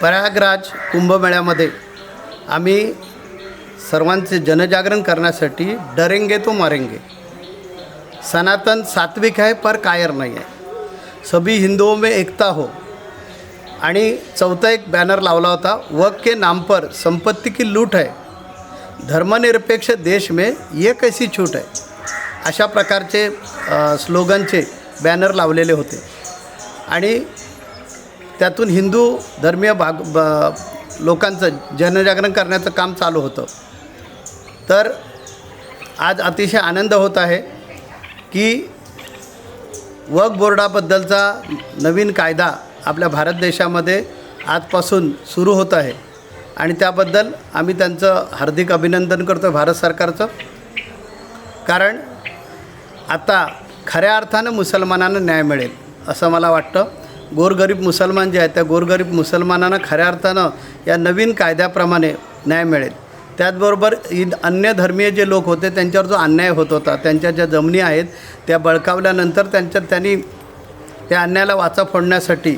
प्रयागराज कुंभमेळ्यामध्ये आम्ही सर्वांचे जनजागरण करण्यासाठी डरेंगे तो मारेंगे. सनातन सात्विक आहे पर कायर नाही आहे. सभी हिंदुओं में एकता हो. आणि चौथा एक बॅनर लावला होता वक के नाम पर की लूट है. धर्मनिरपेक्ष देश में ये कैसी छूट है? अशा प्रकारचे स्लोगनचे बॅनर लावलेले होते. आणि त्यातून हिंदू धर्मीय भाग ब लोकांचं जनजागरण करण्याचं काम चालू होतं. तर आज अतिशय आनंद होत आहे की वक बोर्डाबद्दलचा नवीन कायदा आपल्या भारत देशामध्ये आजपासून सुरू होत आहे. आणि त्याबद्दल आम्ही त्यांचं हार्दिक अभिनंदन करतो भारत सरकारचं. कारण आता खऱ्या अर्थानं मुसलमानांना न्याय मिळेल असं मला वाटतं. गोरगरीब मुसलमान जे आहेत त्या गोरगरीब मुसलमानांना खऱ्या अर्थानं या नवीन कायद्याप्रमाणे न्याय मिळेल. त्याचबरोबर अन्य धर्मीय जे लोक होते त्यांच्यावर जो अन्याय होत होता त्यांच्या ज्या जमिनी आहेत त्या बळकावल्यानंतर त्यांच्या त्यांनी त्या अन्यायाला वाचा फोडण्यासाठी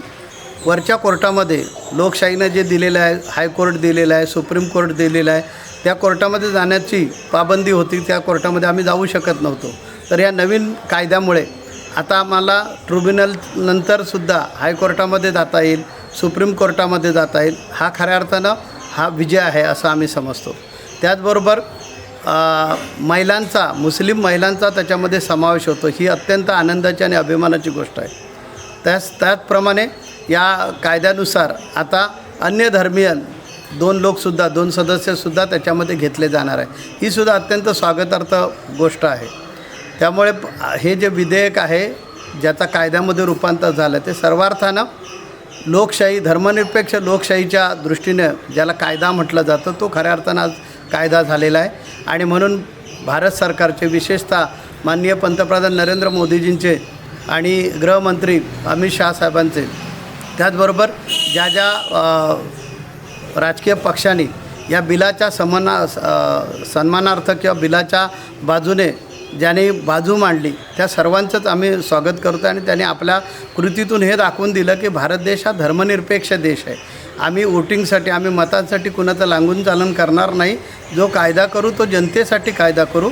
वरच्या कोर्टामध्ये लोकशाहीनं जे दिलेलं आहे हायकोर्ट दिलेलं आहे सुप्रीम कोर्ट दिलेलं आहे त्या कोर्टामध्ये जाण्याची पाबंदी होती त्या कोर्टामध्ये आम्ही जाऊ शकत नव्हतो. तर या नवीन कायद्यामुळे आता आम्हाला ट्रिब्युनल नंतरसुद्धा हायकोर्टामध्ये जाता येईल सुप्रीम कोर्टामध्ये जाता येईल हा खऱ्या अर्थानं हा विजय आहे असं आम्ही समजतो. त्याचबरोबर महिलांचा मुस्लिम महिलांचा त्याच्यामध्ये समावेश होतो ही अत्यंत आनंदाची आणि अभिमानाची गोष्ट आहे. त्याच त्याचप्रमाणे या कायद्यानुसार आता अन्य धर्मीय दोन लोकसुद्धा दोन सदस्यसुद्धा त्याच्यामध्ये घेतले जाणार आहे. ही सुद्धा अत्यंत स्वागतार्थ गोष्ट आहे. त्यामुळे हे जे विधेयक आहे ज्याचा कायद्यामध्ये रूपांतर झालं ते सर्वार्थानं लोकशाही धर्मनिरपेक्ष लोकशाहीच्या दृष्टीनं ज्याला कायदा म्हटलं जातं तो खऱ्या अर्थानं आज कायदा झालेला आहे. आणि म्हणून भारत सरकारचे विशेषतः माननीय पंतप्रधान नरेंद्र मोदीजींचे आणि गृहमंत्री अमित शहा साहेबांचे त्याचबरोबर ज्या ज्या राजकीय पक्षांनी या बिलाच्या समना सन्मानार्थ किंवा बिलाच्या बाजूने ज्याने बाजू मांडली त्या सर्वांचंच आम्ही स्वागत करतो आणि त्याने आपल्या कृतीतून हे दाखवून दिलं की भारत देश हा धर्मनिरपेक्ष देश आहे. आम्ही वोटिंगसाठी आम्ही मतांसाठी कुणाचं लांगून चालन करणार नाही. जो कायदा करू तो जनतेसाठी कायदा करू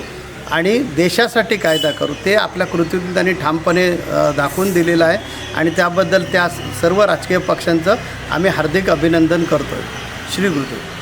आणि देशासाठी कायदा करू. ते आपल्या कृतीतून त्यांनी ठामपणे दाखवून दिलेलं आहे आणि त्याबद्दल त्या सर्व राजकीय पक्षांचं आम्ही हार्दिक अभिनंदन करतो आहे श्री गुरुदेव.